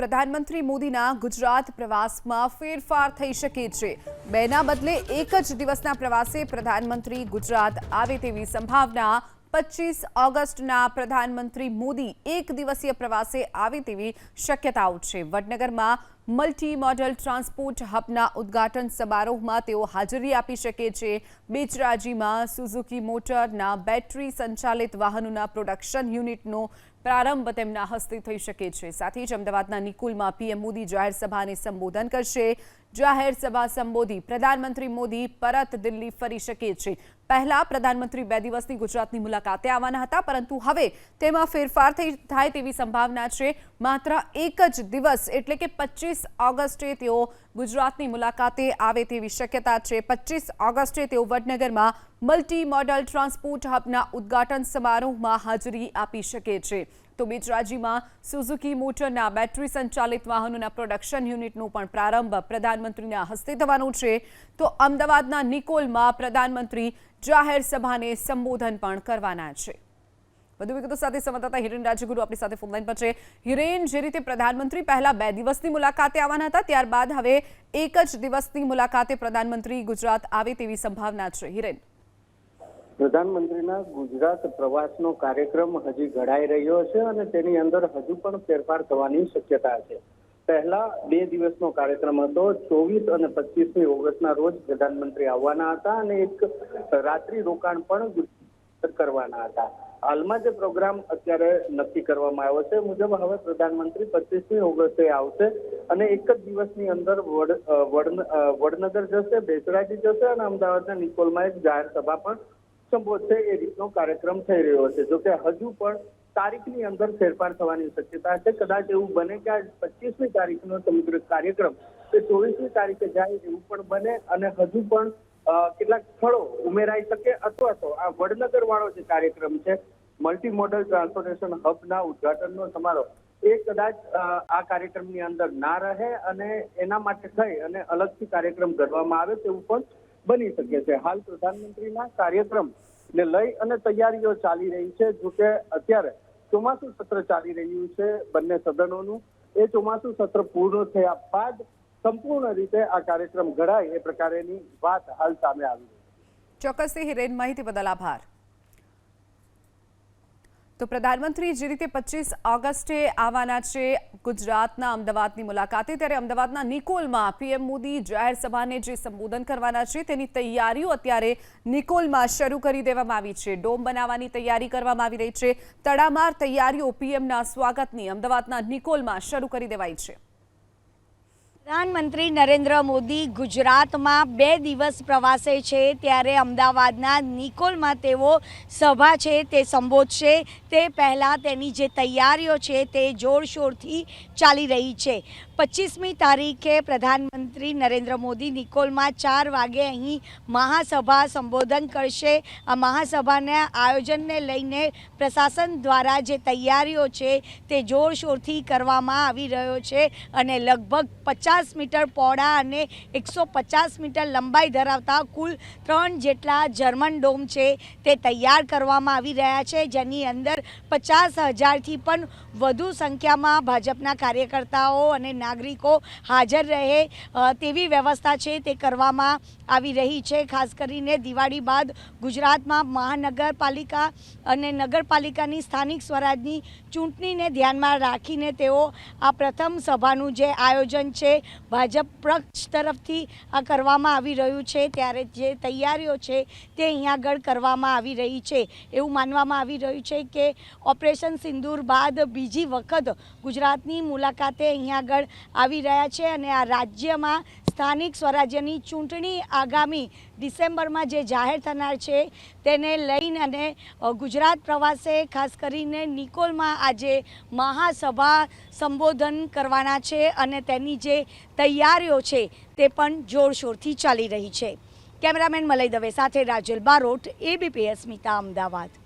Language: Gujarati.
પ્રધાનમંત્રી મોદીના ગુજરાત પ્રવાસમાં ફેરફાર થઈ શકે છે. બેના બદલે એક જ દિવસના પ્રવાસે પ્રધાનમંત્રી ગુજરાત આવે તેવી સંભાવના પચીસ ઓગસ્ટના પ્રધાનમંત્રી મોદી એક દિવસીય પ્રવાસે આવે તેવી શક્યતાઓ છે. વડનગરમાં મલ્ટી મોડલ ટ્રાન્સપોર્ટ હબના ઉદ્ઘાટન સમારોહમાં તેઓ હાજરી આપી શકે છે. બેચરાજીમાં સુઝુકી મોટરના બેટરી સંચાલિત વાહનોના પ્રોડક્શન યુનિટનો પ્રારંભ તેમના હસ્તે થઈ શકે છે. સાથે જ અમદાવાદના નિકુલમાં પીએમ મોદી જાહેર સભાને સંબોધન કરશે. જાહેર સભા સંબોધી પ્રધાનમંત્રી મોદી પરત દિલ્હી ફરી શકે છે. પહેલા પ્રધાનમંત્રી બે દિવસની ગુજરાતની મુલાકાતે આવવાના હતા, પરંતુ હવે તેમાં ફેરફાર થઈ થાય તેવી સંભાવના છે. માત્ર એક જ દિવસ એટલે કે પચીસ ઓગસ્ટે તેઓ ગુજરાતની મુલાકાતે આવે તેવી શક્યતા છે. પચીસ ઓગસ્ટે તેઓ વડનગરમાં મલ્ટી મોડલ ટ્રાન્સપોર્ટ હબના ઉદ્ઘાટન સમારોહમાં હાજરી આપી શકે છે. તો બેચરાજીમાં સુઝુકી મોટરના બેટરી સંચાલિત વાહનોના પ્રોડક્શન યુનિટનો પણ પ્રારંભ પ્રધાનમંત્રીના હસ્તે થવાનો છે. તો અમદાવાદના નિકોલમાં પ્રધાનમંત્રી જાહેર સભાને સંબોધન પણ કરવાના છે. વધુ વિગતો સાથે સંવાદદાતા હિરેન રાજગુરુ આપણી સાથે ફોનલાઈન પર છે. હિરેન, જે રીતે પ્રધાનમંત્રી પહેલા બે દિવસની મુલાકાતે આવવાના હતા, ત્યારબાદ હવે એક જ દિવસની મુલાકાતે પ્રધાનમંત્રી ગુજરાત આવે તેવી સંભાવના છે. હિરેન. પ્રધાનમંત્રીના ગુજરાત પ્રવાસનો કાર્યક્રમ હજી ઘડાઈ રહ્યો છે અને તેની અંદર હજુ પણ ફેરફાર થવાની શક્યતા છે. પહેલા બે દિવસનો કાર્યક્રમ હતો. ચોવીસ અને પચીસમી ઓગસ્ટના રોજ પ્રધાનમંત્રી આવવાના હતા અને એક રાત્રિ રોકાણ પણ કરવાના હતા. હાલમાં જે પ્રોગ્રામ અત્યારે નક્કી કરવામાં આવ્યો છે મુજબ હવે પ્રધાનમંત્રી પચીસમી ઓગસ્ટે આવશે અને એક જ દિવસની અંદર વડ વડન- વડનગર જશે, બેસરાજી જશે અને અમદાવાદના નિકોલમાં એક જાહેર સભા પણ સંબોધશે. એ રીતનો કાર્યક્રમ થઈ રહ્યો છે. જોકે હજુ પણ તારીખની અંદર ફેરફાર થવાની શક્યતા છે. કદાચ એવું બને કે આ પચીસમી તારીખનો સમગ્ર કાર્યક્રમ તે ચોવીસમી તારીખે જાય એવું પણ બને અને હજુ પણ કેટલાક સ્થળો ઉમેરાઈ શકે અથવા તો આ વડનગર વાળો જે કાર્યક્રમ છે મલ્ટી મોડલ ટ્રાન્સપોર્ટેશન હબના ઉદ્ઘાટનનો સમારોહ, એ કદાચ આ કાર્યક્રમની અંદર ના રહે અને એના માટે થઈ અને અલગથી કાર્યક્રમ કરવામાં આવે તેવું પણ બની શકે છે. હાલ પ્રધાનમંત્રીના કાર્યક્રમ ને લઈ અને તૈયારીઓ ચાલી રહી છે, જો કે અત્યારે ચોમાસું સત્ર ચાલી રહ્યું છે બંને સદનોનું. એ ચોમાસું સત્ર પૂર્ણ થયા બાદ સંપૂર્ણ રીતે આ કાર્યક્રમ ઘડાય એ પ્રકારેની વાત હાલ સામે આવી ચોક્કસથી હિરેન, માહિતી બદલ આભાર. તો પ્રધાનમંત્રી જે રીતે પચીસ ઓગસ્ટે આવવાના છે ગુજરાતના અમદાવાદની મુલાકાતે, ત્યારે અમદાવાદના નિકોલમાં પીએમ મોદી જાહેર સભાને જે સંબોધન કરવાના છે, તેની તૈયારીઓ અત્યારે નિકોલમાં શરૂ કરી દેવામાં આવી છે. ડોમ બનાવવાની તૈયારી કરવામાં આવી રહી છે. તડામાર તૈયારીઓ પીએમના સ્વાગતની અમદાવાદના નિકોલમાં શરૂ કરી દેવાઈ છે. પ્રધાનમંત્રી નરેન્દ્ર મોદી ગુજરાતમાં બે દિવસ પ્રવાસે છે. ત્યારે અમદાવાદના નિકોલમાં તેઓ સભા છે, તે સંબોધશે. તે પહેલાં તેની જે તૈયારીઓ છે, તે જોરશોરથી ચાલી રહી છે. પચીસમી તારીખે પ્રધાનમંત્રી નરેન્દ્ર મોદી નિકોલમાં ચાર વાગે અહીં મહાસભા સંબોધન કરશે. આ મહાસભાના આયોજનને લઈને પ્રશાસન દ્વારા જે તૈયારીઓ છે, તે જોરશોરથી કરવામાં આવી રહ્યો છે અને લગભગ પચાસ મીટર પહોળા અને એકસો પચાસ મીટર લંબાઈ ધરાવતા કુલ ત્રણ જેટલા જર્મન ડોમ છે તે તૈયાર કરવામાં આવી રહ્યા છે. જેની અંદર પચાસ હજારથી પણ વધુ સંખ્યામાં ભાજપના કાર્યકર્તાઓ અને નાગરિકો હાજર રહે તેવી વ્યવસ્થા છે તે કરવામાં આવી રહી છે. ખાસ કરીને દિવાળી બાદ ગુજરાતમાં મહાનગરપાલિકા અને નગરપાલિકાની સ્થાનિક સ્વરાજની ચૂંટણીને ધ્યાનમાં રાખીને તેઓ આ પ્રથમ સભાનું જે આયોજન છે ભાજપ પક્ષ તરફથી આ કરવામાં આવી રહ્યું છે, ત્યારે જે તૈયારીઓ છે તે અહીંયા આગળ કરવામાં આવી રહી છે. એવું માનવામાં આવી રહ્યું છે કે ઓપરેશન સિંદૂર બાદ બીજી વખત ગુજરાતની મુલાકાતે અહીંયા આગળ આવી રહ્યા છે અને આ રાજ્યમાં સ્થાનિક સ્વરાજ્યની ચૂંટણી આગામી ડિસેમ્બરમાં જે જાહેર થનાર છે, તેને લઈને અને ગુજરાત પ્રવાસે ખાસ કરીને નિકોલમાં આજે મહાસભા સંબોધન કરવાના છે અને તેની જે તૈયારીઓ છે તે પણ જોરશોરથી ચાલી રહી છે. કેમેરામેન મલય દવે સાથે રાજલ બારોટ એબીપીએસ મિતા અમદાવાદ.